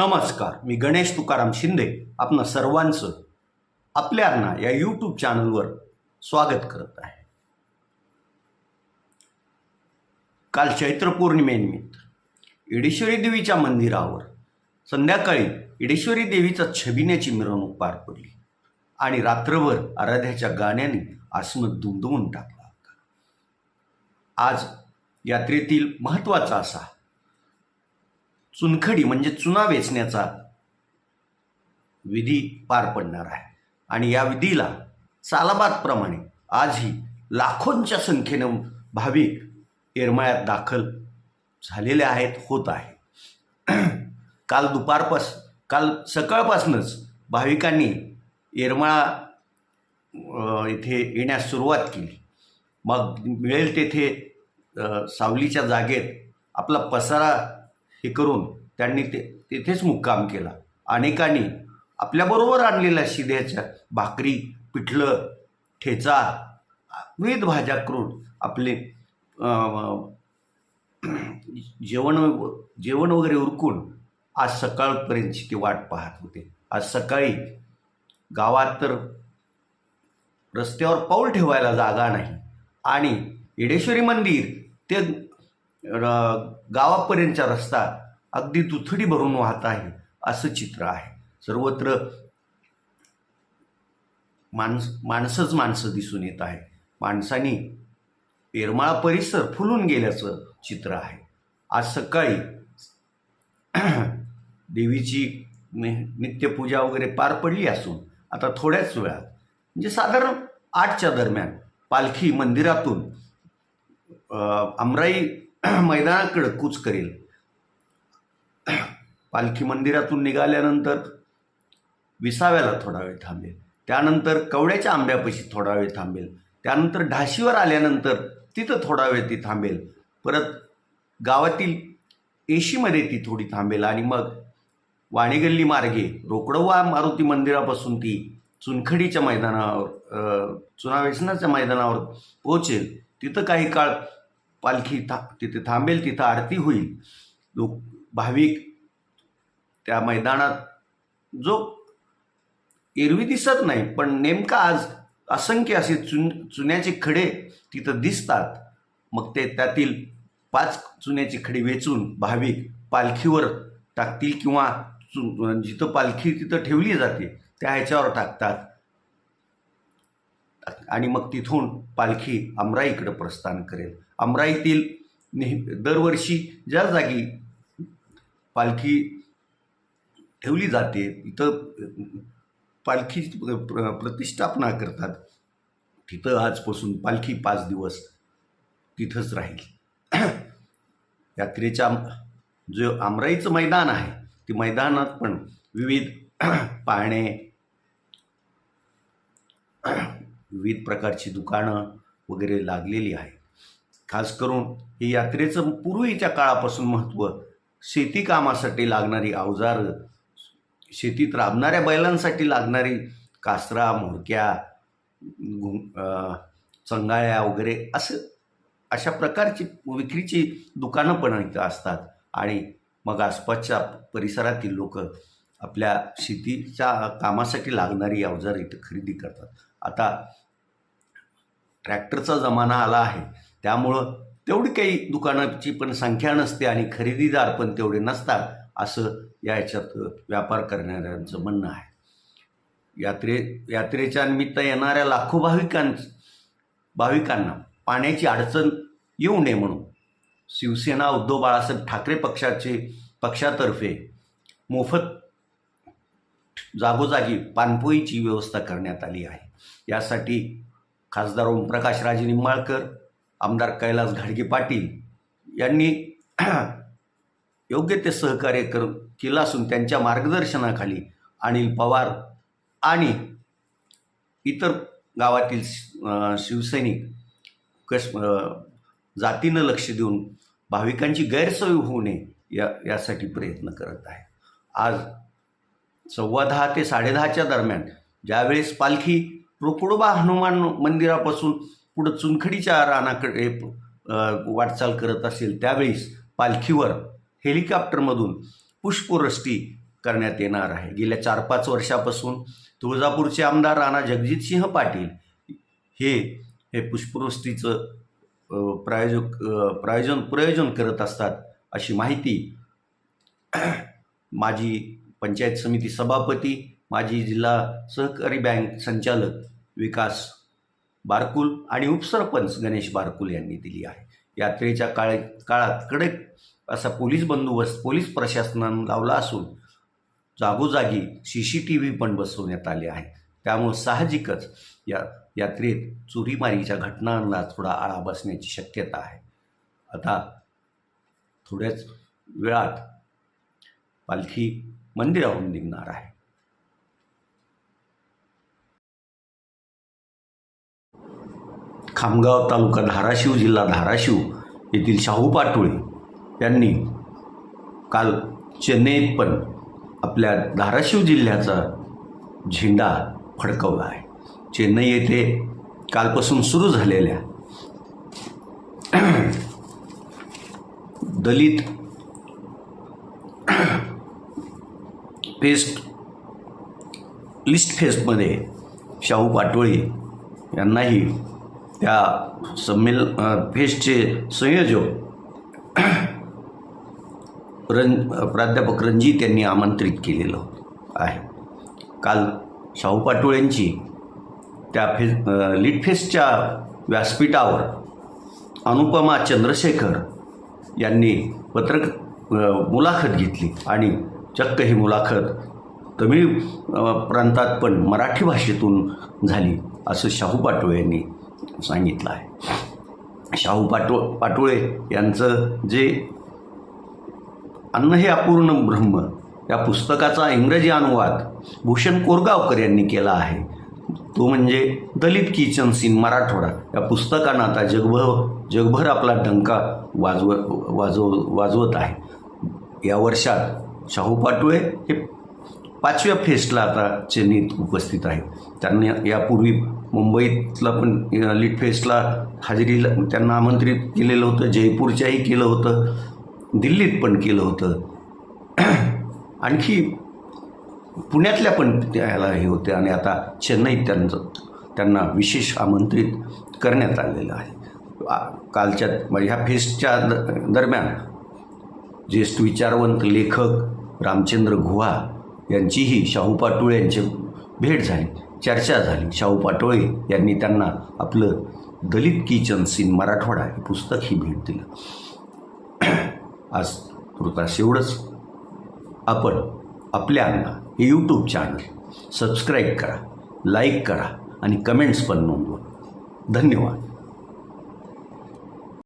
नमस्कार मी गणेश तुकाराम शिंदे आपणा सर्वांचं आपल्यांना या यूट्यूब चॅनलवर स्वागत करत आहे. काल चैत्र पौर्णिमेनिमित्त इडेश्वरी देवीच्या मंदिरावर संध्याकाळी इडेश्वरी देवीचा छबिन्याची मिरवणूक पार पडली आणि रात्रभर आराध्याच्या गाण्याने आसमत दुमदुमून टाकला होता. आज यात्रेतील महत्त्वाचा असा चुनखडी म्हणजे चुना वेचण्याचा विधी पार पडणार आहे. आणि या विधीला सालाबादप्रमाणे आजही लाखोंच्या संख्येनं भाविक येरमाळ्यात दाखल झालेले आहेत होत आहे. काल दुपारपास काल सकाळपासूनच भाविकांनी येरमाळा इथे येण्यास सुरुवात केली. मग मिळेल तेथे सावलीच्या जागेत आपला पसारा हे करून त्यांनी ते तेथेच मुक्काम केला. अनेकांनी आपल्याबरोबर आणलेल्या शिद्याच्या भाकरी पिठलं ठेचा विविध भाज्या करून आपले जेवण जेवण वगैरे उरकून आज सकाळपर्यंतची ती वाट पाहत होते. आज सकाळी गावात तर रस्त्यावर पाऊल ठेवायला जागा नाही आणि येडेश्वरी मंदिर ते र गावापर्यंतचा रस्ता अगदी दुथडी भरून वाहत आहे असं चित्र आहे. सर्वत्र माणस माणसंच माणसं दिसून येत आहे. माणसांनी येरमाळा परिसर फुलून गेल्याचं चित्र आहे. आज सकाळी देवीची नित्यपूजा वगैरे पार पडली असून आता थोड्याच वेळात म्हणजे साधारण आठच्या दरम्यान पालखी मंदिरातून अमराई मैदानाकडं कूच करेल. पालखी मंदिरातून निघाल्यानंतर विसाव्याला थोडा वेळ थांबेल. त्यानंतर कवड्याच्या आंब्यापाशी थोडा वेळ थांबेल. त्यानंतर ढाशीवर आल्यानंतर तिथं थोडा वेळ ती थांबेल. परत गावातील एशीमध्ये ती थोडी थांबेल आणि मग वाणीगल्ली मार्गे रोकडवा मारुती मंदिरापासून ती चुनखडीच्या मैदानावर चुनावेसनाच्या मैदानावर पोहोचेल. तिथं काही काळ पालखी था तिथे थांबेल तिथं आरती होईल. लोक भाविक त्या मैदानात जो एरवी दिसत नाही पण नेमका आज असंख्य असे चुन चुन्याचे खडे तिथं दिसतात. मग ते त्यातील पाच चुन्याची खडी वेचून भाविक पालखीवर टाकतील किंवा चु जिथं पालखी तिथं ठेवली जाते त्या ह्याच्यावर टाकतात. आणि मग तिथून पालखी अमराईकडे प्रस्थान करेल. अमराईतील नेह दरवर्षी ज्या जागी पालखी ठेवली जाते इथं पालखी प्र- प्रतिष्ठापना करतात तिथं आजपासून पालखी पाच दिवस तिथंच राहील. यात्रेच्या जो आमराईचं मैदान आहे ते मैदानात पण विविध पाहणे विविध प्रकारची दुकानं वगैरे लागलेली आहेत खास करून हे यात्रेचं पूर्वीच्या काळापासून महत्त्व शेती कामासाठी लागणारी अवजारं शेतीत राबणाऱ्या बैलांसाठी लागणारी कासरा मुडक्या घुं- चंगाळ्या वगैरे असं अशा प्रकारची विक्रीची दुकानं पण इथं असतात. आणि मग आसपासच्या परिसरातील लोक आपल्या शेतीच्या कामासाठी लागणारी अवजार इथं खरेदी करतात. आता ट्रॅक्टरचा जमाना आला आहे. त्यामुळं तेवढी काही दुकानाची पण संख्या नसते आणि खरेदीदार पण तेवढे नसतात असं या ह्याच्यात व्यापार करणाऱ्यांचं म्हणणं आहे. यात्रे यात्रेच्या निमित्त येणाऱ्या लाखो भाविकां भाविकांना पाण्याची अडचण येऊ नये म्हणून शिवसेना उद्धव बाळासाहेब ठाकरे पक्षाचे पक्षातर्फे मोफत जागोजागी पाणपोईची व्यवस्था करण्यात आली आहे. यासाठी खासदार ओमप्रकाश राजे निंबाळकर आमदार कैलास घाडगे पाटील यांनी योग्य ते सहकार्य कर केलं असून त्यांच्या मार्गदर्शनाखाली अनिल पवार आणि इतर गावातील शिवसैनिक कस जातीनं लक्ष देऊन भाविकांची गैरसोय होऊ नये या यासाठी प्रयत्न करत आहे आज सव्वा दहा ते साडेदहाच्या दरम्यान ज्यावेळेस पालखी रोकडोबा हनुमान मंदिरापासून पुढं चुनखडीच्या रानाकडे वाटचाल करत असेल त्यावेळेस पालखीवर हेलिकॉप्टरमधून पुष्पवृष्टी करण्यात येणार आहे. गेल्या चार पाच वर्षापासून तुळजापूरचे आमदार राणा जगजितसिंह पाटील हे हे पुष्पवृष्टीचं प्रायोजक प्रायोजन प्रयोजन करत असतात अशी माहिती माजी पंचायत समिती सभापती माजी जिल्हा सहकारी बँक संचालक विकास बारकुल आणि उपसरपंच गणेश बारकुल यांनी दिली आहे. यात्रेच्या काळ काळात कडक असा पोलीस बंदोबस्त पोलीस प्रशासनानं लावला असून जागोजागी सी सी टी व्ही पण बसवण्यात आले आहे. त्यामुळं साहजिकच या यात्रेत चोरीमारीच्या घटनांना थोडा आळा बसण्याची शक्यता आहे. आता थोड्याच वेळात पालखी मंदिराहून निघणार आहे. खामगाव तालुका धाराशिव जिल्हा धाराशिव येथील शाहू पाटोळे यांनी काल चेन्नईत पण आपल्या धाराशिव जिल्ह्याचा झेंडा फडकवला आहे. चेन्नई येथे कालपासून सुरू झालेल्या दलित फेस्ट लिस्ट फेस्टमध्ये शाहू पाटोळे यांनाही त्या संमेल फेस्टचे संयोजक रं प्राध्यापक रणजित यांनी आमंत्रित केलेलं आहे. काल शाहू पाटोळेंची त्या फे लिट फेस्टच्या व्यासपीठावर अनुपमा चंद्रशेखर यांनी पत्रक मुलाखत घेतली आणि चक्क ही मुलाखत तमिळ प्रांतात पण मराठी भाषेतून झाली असं शाहू पाटोळे यांनी सांगितलं आहे. शाहू पाटो पाटोळे यांचं जे अन्न हे अपूर्ण ब्रह्म या पुस्तकाचा इंग्रजी अनुवाद भूषण कोरगावकर यांनी केला आहे. तो म्हणजे दलित किचन सीन मराठवाडा. या पुस्तकानं आता जगभर जगभर आपला डंका वाजव वाजव वाजवत आहे. या वर्षात शाहू पाटोळे हे पाचव्या फेस्टला आता चेन्नईत उपस्थित आहेत. त्यांनी यापूर्वी मुंबईतला पण लिट फेस्टला हजेरीला त्यांना आमंत्रित केलेलं होतं जयपूरच्याही केलं होतं दिल्लीत पण केलं होतं. आणखी पुण्यातल्या पण त्याला हे होते आणि आता चेन्नईत त्यांचं त्यांना विशेष आमंत्रित करण्यात आलेलं आहे. कालच्या म्हणजे ह्या फेस्टच्या द- दरम्यान ज्येष्ठ विचारवंत लेखक रामचंद्र गुहा यांचीही शाहू पाटोळे यांची भेट झाली चर्चा झाली. शाहू पाटोळे यांनी त्यांना आपलं दलित किचन सीन मराठवाडा हे पुस्तक ही भेट दिलं. आज तुर्तास एवढंच. आपण आपल्या अण्णा हे यूट्यूब चॅनल सबस्क्राईब करा लाईक करा आणि कमेंट्स पण नोंदवा. धन्यवाद.